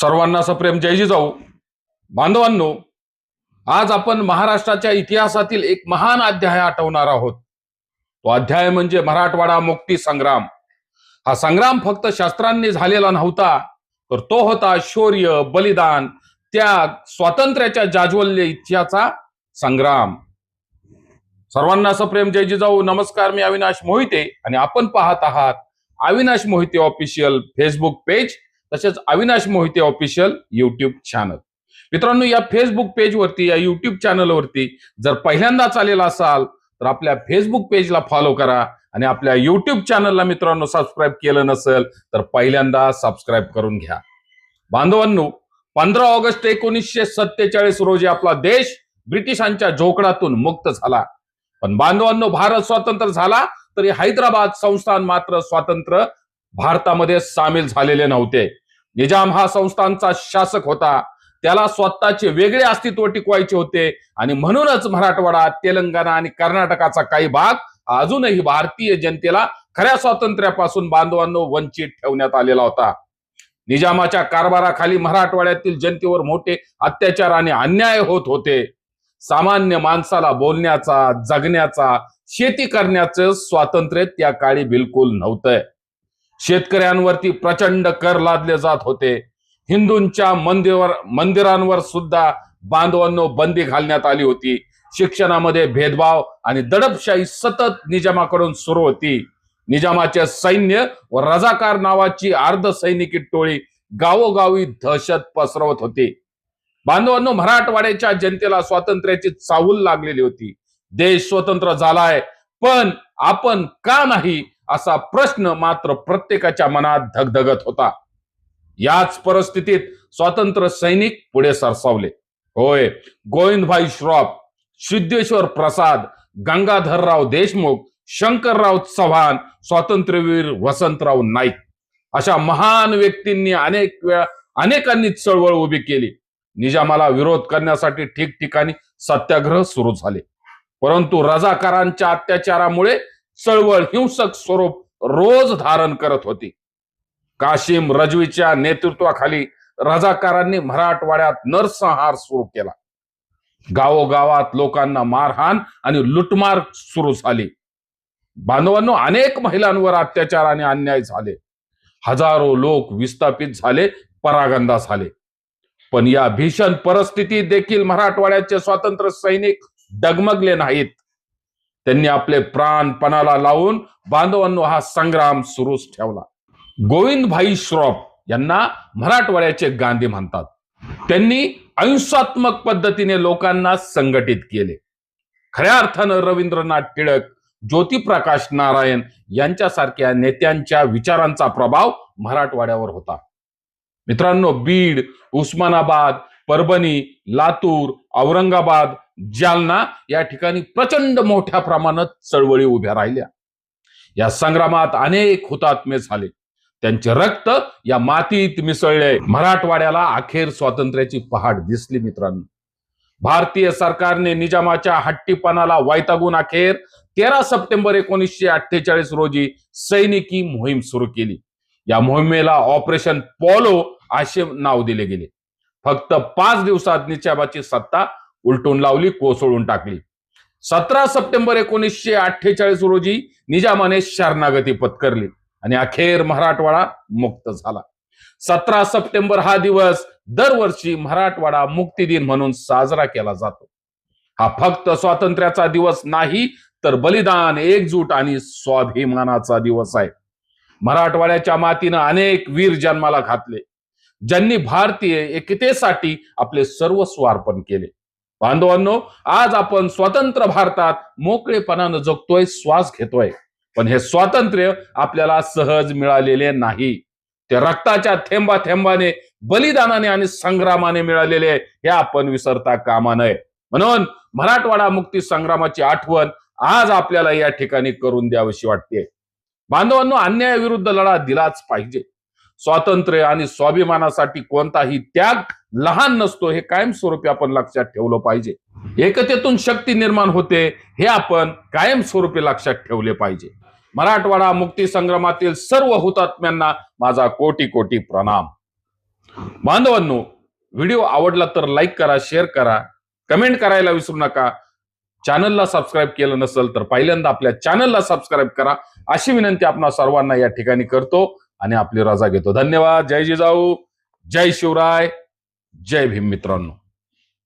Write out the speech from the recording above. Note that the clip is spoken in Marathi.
सर्वांना सप्रेम जय जिजाऊ. बांधवांनो आज आपण महाराष्ट्राच्या इतिहासातील एक महान अध्याय आठवणार आहोत. तो अध्याय म्हणजे मराठवाडा मुक्ती संग्राम. हा संग्राम फक्त शस्त्रांनी झालेला नव्हता तर तो होता शौर्य बलिदान त्याग स्वातंत्र्याच्या जाज्वल्य इतिहासाचा संग्राम. सर्वांना सप्रेम जय जिजाऊ. नमस्कार मी अविनाश मोहिते आणि आपण पाहत आहात Avinash Mohite official Facebook page तसेच Avinash Mohite official YouTube channel मित्रांनो या फेसबुक पेजवरती या युट्यूब चॅनलवरती जर पहिल्यांदाच आलेला असाल तर आपल्या फेसबुक पेजला फॉलो करा आणि आपल्या युट्यूब चॅनलला मित्रांनो सबस्क्राईब केलं नसेल तर पहिल्यांदा सबस्क्राईब करून घ्या. बांधवांनो पंधरा ऑगस्ट एकोणीसशे सत्तेचाळीस रोजी आपला देश ब्रिटिशांच्या झोकडातून मुक्त झाला. पण बांधवांनो भारत स्वतंत्र झाला तरी हैदराबाद संस्थान मात्र स्वातंत्र्य भारतामध्ये सामील झालेले नव्हते. निजाम हा संस्थानचा शासक होता. त्याला स्वतःचे वेगळे अस्तित्व टिकवायचे होते. आणि म्हणूनच मराठवाडा तेलंगणा आणि कर्नाटकाचा काही भाग अजूनही भारतीय जनतेला खऱ्या स्वातंत्र्यापासून बांधवांनो वंचित ठेवण्यात आलेला होता. निजामाच्या कारभाराखाली मराठवाड्यातील जनतेवर मोठे अत्याचार आणि अन्याय होत होते. सामान्य माणसाला बोलण्याचा जगण्याचा शेती करण्याचं स्वातंत्र्य त्या काळी बिलकुल नव्हतं. शेतकऱ्यांवरती प्रचंड कर लादले जात होते. हिंदूंच्या मंदिर मंदिरांवर सुद्धा बांधवांनो बंदी घालण्यात आली होती. शिक्षणामध्ये भेदभाव आणि दडपशाही सतत निजामाकडून सुरू होती. निजामाचे सैन्य व रजाकार नावाची अर्धसैनिकी टोळी गावोगावी दहशत पसरवत होती. बांधवांनो मराठवाड्याच्या जनतेला स्वातंत्र्याची चावूल लागलेली होती. देश स्वतंत्र झालाय पण आपण का नाही असा प्रश्न मात्र प्रत्येकाच्या मनात धगधगत होता. याच परिस्थितीत स्वातंत्र्य सैनिक पुढे सरसावले. होय गोविंदभाई श्रॉफ सिद्धेश्वर प्रसाद गंगाधरराव देशमुख शंकरराव चव्हाण स्वातंत्र्यवीर वसंतराव नाईक अशा महान व्यक्तींनी अनेक वेळा अनेकांनी चळवळ उभी केली. निजामाला विरोध करण्यासाठी ठिकठिकाणी सत्याग्रह सुरू झाले. परंतु रजाकारांच्या अत्याचारामुळे चळवळ हिंसक स्वरूप रोज धारण करत होती. काशिम रजवीच्या नेतृत्वाखाली रजाकारांनी मराठवाड्यात नरसंहार सुरू केला. गावोगावात लोकांना मारहाण आणि लुटमार सुरू झाली. बांधवांनो अनेक महिलांवर अत्याचार आणि अन्याय झाले. हजारो लोक विस्थापित झाले परागंदा झाले. पण या भीषण परिस्थितीत देखील मराठवाड्याचे स्वातंत्र्य सैनिक डगमगले नाहीत. त्यांनी आपले प्राण पणाला लावून बांधवांनो हा संग्राम सुरूच ठेवला. गोविंदभाई श्रॉफ यांना मराठवाड्याचे गांधी म्हणतात. त्यांनी अहिंसात्मक पद्धतीने लोकांना संघटित केले. खऱ्या अर्थानं रवींद्रनाथ टिळक ज्योतिप्रकाश नारायण यांच्यासारख्या नेत्यांच्या विचारांचा प्रभाव मराठवाड्यावर होता. मित्रांनो बीड उस्मानाबाद परभणी लातूर औरंगाबाद जालना या ठिकाणी प्रचंड मोठ्या प्रमाणात चळवळी उभ्या राहिल्या. या संग्रामात अनेक हुतात्मे झाले. त्यांचे रक्त या मातीत मिसळले. मराठवाड्याला अखेर स्वातंत्र्याची पहाट दिसली मित्रांनो. भारतीय सरकारने निजामाच्या हट्टीपणाला वैतागून अखेर तेरा सप्टेंबर एकोणीसशे अठ्ठेचाळीस रोजी सैनिकी मोहीम सुरू केली. या मोहिमेला ऑपरेशन पॉलो असे नाव दिले गेले. फक्त पाच दिवसात निजामाची सत्ता उलटून लावली कोसळून टाकली. सतरा सप्टेंबर एकोणीसशे अठ्ठेचाळीस रोजी निजामाने शरणागती पत्करली आणि अखेर मराठवाडा मुक्त झाला. सतरा सप्टेंबर हा दिवस दरवर्षी मराठवाडा मुक्ती दिन म्हणून साजरा केला जातो. हा फक्त स्वातंत्र्याचा दिवस नाही तर बलिदान एकजूट आणि स्वाभिमानाचा दिवस आहे. मराठवाड्याच्या मातीनं अनेक वीर जन्माला घातले ज्यांनी भारतीय एकतेसाठी आपले सर्वस्व अर्पण केले. बांधवांनो आज आपण स्वतंत्र भारतात मोकळेपणानं जगतोय श्वास घेतोय. पण हे स्वातंत्र्य आपल्याला सहज मिळालेले नाही. ते रक्ताच्या थेंबा थेंबाने बलिदानाने आणि संग्रामाने मिळालेले हे आपण विसरता कामा नये. म्हणून मराठवाडा मुक्ती संग्रामाची आठवण आज आपल्याला या ठिकाणी करून द्यावीशी वाटते. बांधवांनो अन्यायाविरुद्ध लढा दिलाच पाहिजे. स्वातंत्र्य आणि स्वाभिमानासाठी कोणताही त्याग लहान नसतो हे कायमस्वरूपी आपण लक्षात ठेवलं पाहिजे. एकतेतून शक्ती निर्माण होते हे आपण कायमस्वरूपी लक्षात ठेवले पाहिजे. मराठवाडा मुक्ती संग्रामातील सर्व हुतात्म्यांना माझा कोटी कोटी प्रणाम. बांधवांनो व्हिडिओ आवडला तर लाईक करा शेअर करा कमेंट करायला विसरू नका. चॅनलला सबस्क्राईब केलं नसेल तर पहिल्यांदा आपल्या चॅनलला सबस्क्राईब करा. अशी विनंती आपण सर्वांना या ठिकाणी करतो आणि आपली रजा घेतो. धन्यवाद. जय जिजाऊ. जय शिवराय. जय भीम मित्रांनो.